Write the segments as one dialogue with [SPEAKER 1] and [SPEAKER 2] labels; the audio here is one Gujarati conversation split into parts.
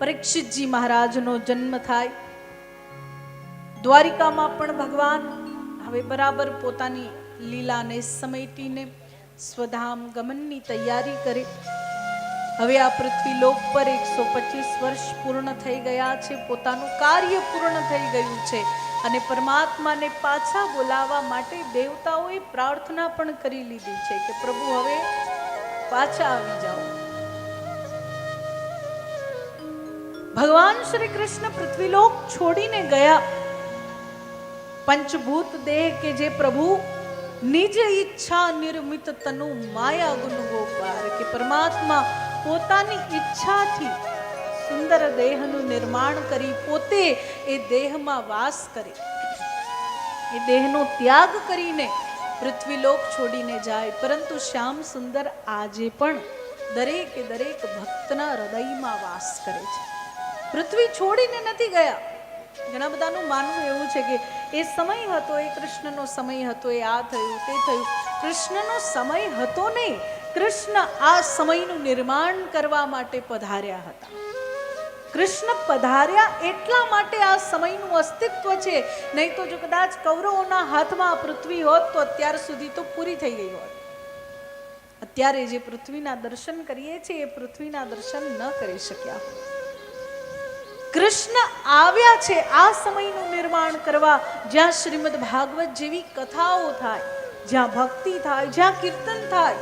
[SPEAKER 1] પરીક્ષિતજી મહારાજનો જન્મ થાય. દ્વારિકામાં પણ ભગવાન હવે બરાબર પોતાની લીલાને સમેટીને સ્વધામ ગમનની તૈયારી કરે. હવે આ પૃથ્વી લોક પર એકસો પચીસ વર્ષ પૂર્ણ થઈ ગયા છે. પોતાનું કાર્ય પૂર્ણ થઈ ગયું છે અને પરમાત્માને પાછા બોલાવવા માટે દેવતાઓએ પ્રાર્થના પણ કરી લીધી છે કે પ્રભુ હવે પાછા આવી જાઓ. ભગવાન શ્રી કૃષ્ણ પૃથ્વીલોક છોડીને ગયા. પંચભૂત દેહ કે જે પ્રભુ નિજ ઈચ્છા નિર્મિત તનુ માયા ગુણ ગોપાર કે પરમાત્મા પોતાની ઈચ્છાથી સુંદર દેહનું નિર્માણ કરી પોતે એ દેહમાં વાસ કરે. એ દેહનો ત્યાગ કરીને પૃથ્વીલોક છોડીને જાય. પરંતુ શ્યામ સુંદર આજે પણ દરેકે દરેક ભક્તના હૃદયમાં વાસ કરે છે. પૃથ્વી છોડીને નથી ગયા. ઘણા બધાનું માનવું એવું છે કે એ સમય હતો, એ કૃષ્ણનો સમય હતો, એ આ થયું, તે થયું. કૃષ્ણનો સમય હતો નહીં. કૃષ્ણ આ સમયનું નિર્માણ કરવા માટે પધાર્યા હતા. કૃષ્ણ પધાર્યા એટલા માટે આ સમયનું અસ્તિત્વ છે. નહીં તો જો કદાચ કૌરવોના હાથમાં પૃથ્વી હોત, તો અત્યાર સુધી તો પૂરી થઈ ગઈ હોત. અત્યારે જે પૃથ્વીના દર્શન કરીએ છીએ, એ પૃથ્વીના દર્શન ન કરી શક્યા હોત. કૃષ્ણ આવ્યા છે આ સમયનું નિર્માણ કરવા, જ્યાં શ્રીમદ ભાગવત જેવી કથાઓ થાય, જ્યાં ભક્તિ થાય, જ્યાં કીર્તન થાય,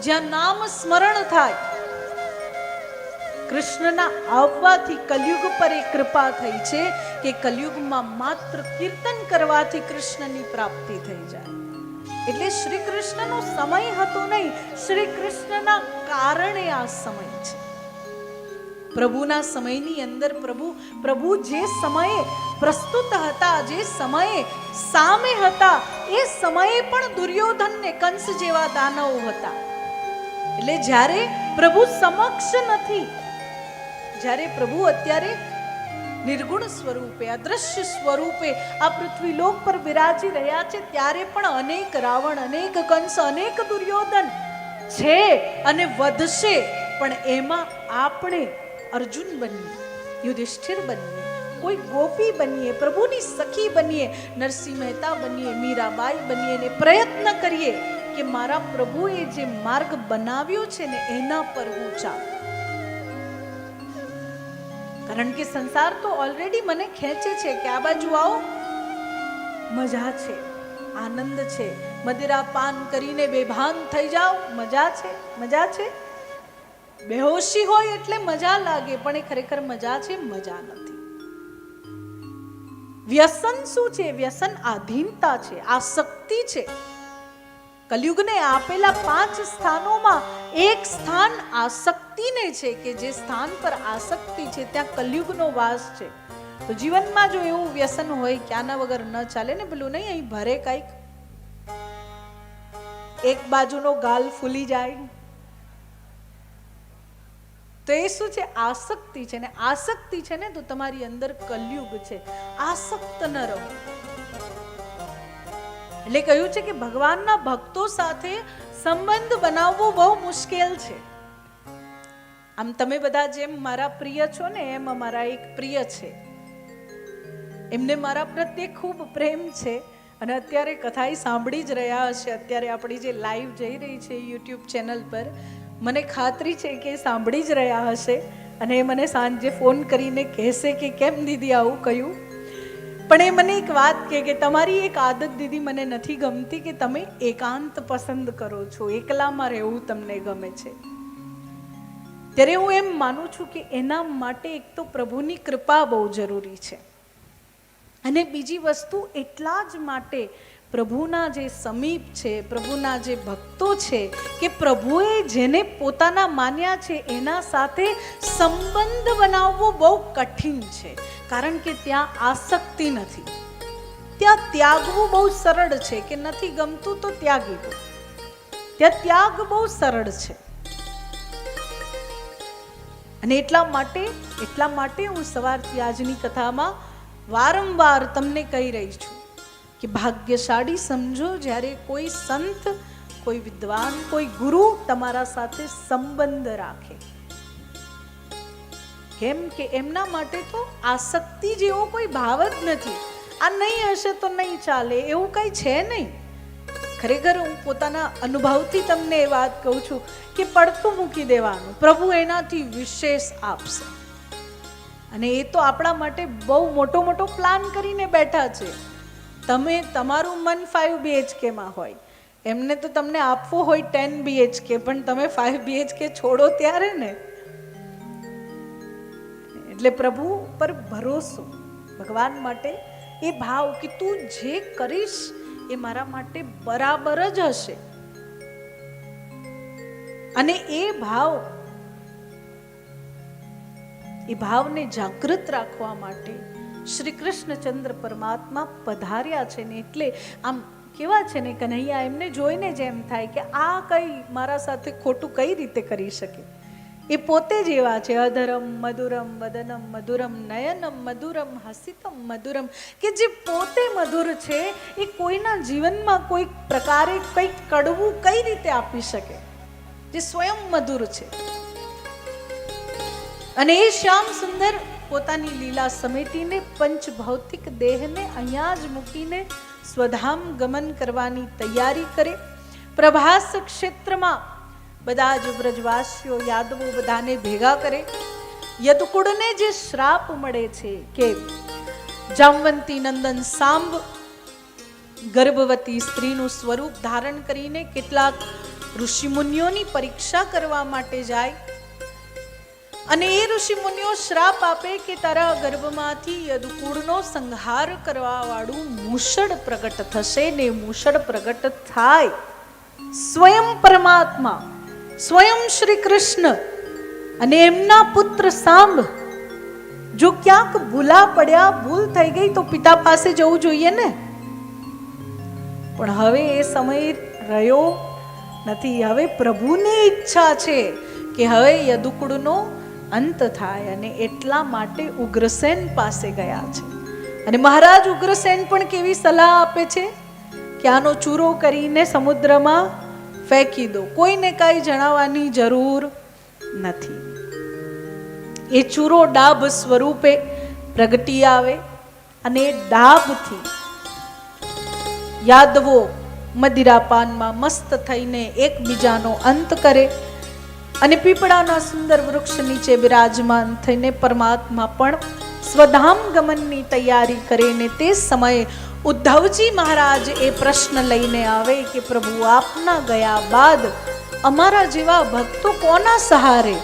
[SPEAKER 1] જ્યાં નામ સ્મરણ થાય. કૃષ્ણના આવવાથી કલયુગ પર એ કૃપા થઈ છે કે કલયુગમાં માત્ર કીર્તન કરવાથી કૃષ્ણની પ્રાપ્તિ થઈ જાય. એટલે શ્રી કૃષ્ણનો સમય હતો નહીં, શ્રી કૃષ્ણના કારણે આ સમય છે. પ્રભુના સમયની અંદર પ્રભુ પ્રભુ જે સમયે પ્રસ્તુત હતા, જે સમયે સામે હતા, એ સમયે પણ દુર્યોધનને કંસ જેવા દાનવ હતા. એટલે જ્યારે પ્રભુ સમક્ષ નથી, જ્યારે પ્રભુ અત્યારે નિર્ગુણ સ્વરૂપે, અદ્રશ્ય સ્વરૂપે આ પૃથ્વી લોક પર બિરાજી રહ્યા છે, ત્યારે પણ અનેક રાવણ, અનેક કંસ, અનેક દુર્યોધન છે અને વધશે. પણ એમાં આપણે અર્જુન બનીએ, યુધિષ્ઠિર બનીએ, કોઈ ગોપી બનીએ, પ્રભુની સખી બનીએ, નરસિંહ મહેતા બનીએ, મીરાબાઈ બનીએ ને પ્રયત્ન કરીએ કે મારા પ્રભુએ જે માર્ગ બનાવ્યો છે ને એના પર હું ચાલું. કારણ કે સંસાર તો ઓલરેડી મને ખેંચે છે કે આ બાજુ આવો. મજા છે, આનંદ છે, મદિરા પાન કરીને બેભાન થઈ જાઓ. મજા છે મજા છે. બેહોશી હોય એટલે મજા લાગે, પણ એ ખરેખર મજા છે, મજા નથી. વ્યસન શું છે? વ્યસન આધીનતા છે, આસક્તિ છે. કલયુગને આપેલા પાંચ સ્થાનોમાં એક સ્થાન આસક્તિને છે કે જે સ્થાન પર આસક્તિ છે, ત્યાં કલયુગનો વાસ છે. તો જીવનમાં જો એવું વ્યસન હોય, ક્યાંના વગર ન ચાલે ને પેલું નહીં, અહીં ભરે કાંઈક. એક બાજુનો ગાલ ફૂલી જાય. તો એ શું છે? આસક્તિ છે ને આસક્તિ છે ને તો તમારી અંદર કલયુગ છે. આસક્ત ન રહો. એટલે કહ્યું છે કે ભગવાનના ભક્તો સાથે સંબંધ બનાવવો બહુ મુશ્કેલ છે. આમ તમે બધા જેમ મારા પ્રિય છો ને એમ અમારા એક પ્રિય છે. એમને મારા પ્રત્યે ખૂબ પ્રેમ છે. અને અત્યારે કથા ઈ સાંભળી જ રહ્યા હશે. અત્યારે આપણી જે લાઈવ જઈ રહી છે યુટ્યુબ ચેનલ પર. મને ખાતરી છે કે સાંભળી જ રહ્યા હશે અને એ મને સાંજે ફોન કરીને કહેશે કે કેમ દીદી આવું કહ્યું? પણ એ મને એક વાત કહે કે તમારી એક આદત દીદી મને નથી ગમતી કે તમે એકાંત પસંદ કરો છો. એકલામાં રહેવું તમને ગમે છે. ત્યારે હું એમ માનું છું કે એના માટે એક તો પ્રભુની કૃપા બહુ જરૂરી છે. અને બીજી વસ્તુ એટલા જ માટે પ્રભુના જે સમીપ છે, પ્રભુના જે ભક્તો છે, કે પ્રભુએ જેને પોતાના માન્યા છે, એના સાથે સંબંધ બનાવવો બહુ કઠિન છે. કારણ કે ત્યાં આસક્તિ નથી. ત્યાં ત્યાગવું બહુ સરળ છે કે નથી ગમતું તો ત્યાગી દો. ત્યાં ત્યાગ બહુ સરળ છે. અને એટલા માટે એટલા માટે હું સવારથી આજની કથામાં વારંવાર તમને કહી રહી છું. કે ભાગ્યશાળી સમજો, જ્યારે કોઈ સંત, કોઈ વિદ્વાન, કોઈ ગુરુ તમારા સાથે સંબંધ રાખે. કેમ કે એમના માટે તો આસક્તિ જેવો કોઈ ભાવ જ નથી. આ નહીં હશે તો નહીં ચાલે, એવું કંઈ છે નહીં. ખરેખર હું પોતાના અનુભવથી તમને એ વાત કહું છું કે પડતું મૂકી દેવાનું. પ્રભુ એનાથી વિશેષ આપશે. અને એ તો આપણા માટે બહુ મોટો મોટો પ્લાન કરીને બેઠા છે. તમે તમારું મન ફાઇવ બીએચકેમાં હોય. એમને તો તમને આપવું હોય ટેન બીએચકે પણ તમે ફાઇવ બીએચકે છોડો ત્યારે ને? એટલે પ્રભુ પર ભરોસો. ભગવાન માટે એ ભાવ કે તું જે કરીશ એ મારા માટે બરાબર જ હશે. અને એ ભાવ, એ ભાવને જાગૃત રાખવા માટે શ્રી કૃષ્ણચંદ્ર પરમાત્મા પધાર્યા છે ને એટલે આમ કેવા છે ને કન્હૈયા એમને જોઈને જ એમ થાય કે આ કઈ મારા સાથે ખોટું કઈ રીતે કરી શકે? એ પોતે જ એવા છે, અધરમ, મધુરમ, વદનમ, મધુરમ, નયનમ, મધુરમ, હસિતમ, મધુરમ, કે જે પોતે મધુર છે, એ કોઈના જીવનમાં કોઈ પ્રકારે કંઈક કડવું કઈ રીતે આપી શકે? જે સ્વયં મધુર છે. અને એ શ્યામ સુંદર પોતાની લીલા સમેટીને પંચ ભૌતિક દેહને અહીંયા જ મૂકીને સ્વધામ ગમન કરવાની તૈયારી કરે. પ્રભાસ ક્ષેત્રમાં બધા જ વ્રજવાસીઓ યાદવો બધાને ભેગા કરે. યદુકુળને જે શ્રાપ મળે છે કે જામવંતી નંદન સાંબ ગર્ભવતી સ્ત્રીનું સ્વરૂપ ધારણ કરીને કેટલાક ઋષિમુનિઓની પરીક્ષા કરવા માટે જાય અને એ ઋષિમુનિઓ શ્રાપ આપે કે તારા ગર્ભમાંથી યદુકુળનો સંહાર કરવા વાળું મૂષળ પ્રગટ થશે ને મૂષળ પ્રગટ થાય. સ્વયં પરમાત્મા, સ્વયં શ્રી કૃષ્ણ અને એમના પુત્ર સાંભ. જો ક્યાંક ભૂલા પડ્યા, ભૂલ થઈ ગઈ તો પિતા પાસે જવું જોઈએ ને? પણ હવે એ સમય રહ્યો નથી. હવે પ્રભુની ઈચ્છા છે કે હવે યદુકુળનો અંત થાય અને એટલા માટે ઉગ્રસેન પાસે ગયા છે. અને મહારાજ ઉગ્રસેન પણ કેવી સલાહ આપે છે? કે આનો ચૂરો કરીને સમુદ્રમાં ફેંકી દો. કોઈને કાંઈ જણાવવાની જરૂર નથી. એ ચૂરો ડાભ સ્વરૂપે પ્રગટી આવે અને ડાભથી યાદવો મદિરાપાનમાં મસ્ત થઈને એકબીજાનો અંત કરે. અને પીપળાના સુંદર વૃક્ષ નીચે બિરાજમાન થઈને પરમાત્મા પણ સ્વધામ ગમનની તૈયારી કરે ને તે સમયે ઉદ્ધવજી મહારાજ એ પ્રશ્ન લઈને આવે કે પ્રભુ, આપના ગયા બાદ અમારા જેવા ભક્તો કોના સહારે?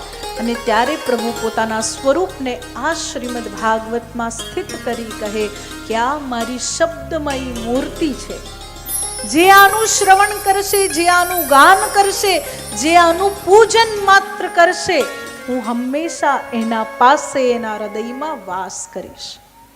[SPEAKER 1] અને ત્યારે પ્રભુ પોતાના સ્વરૂપને આ શ્રીમદ ભાગવતમાં સ્થિત કરી કહે કે આ મારી શબ્દમયી મૂર્તિ છે? જે આનું શ્રવણ કરશે, જે આનું ગાન કરશે, જે આનું પૂજન માત્ર કરશે, હું હંમેશા એના પાસે, એના હૃદયમાં વાસ કરીશ.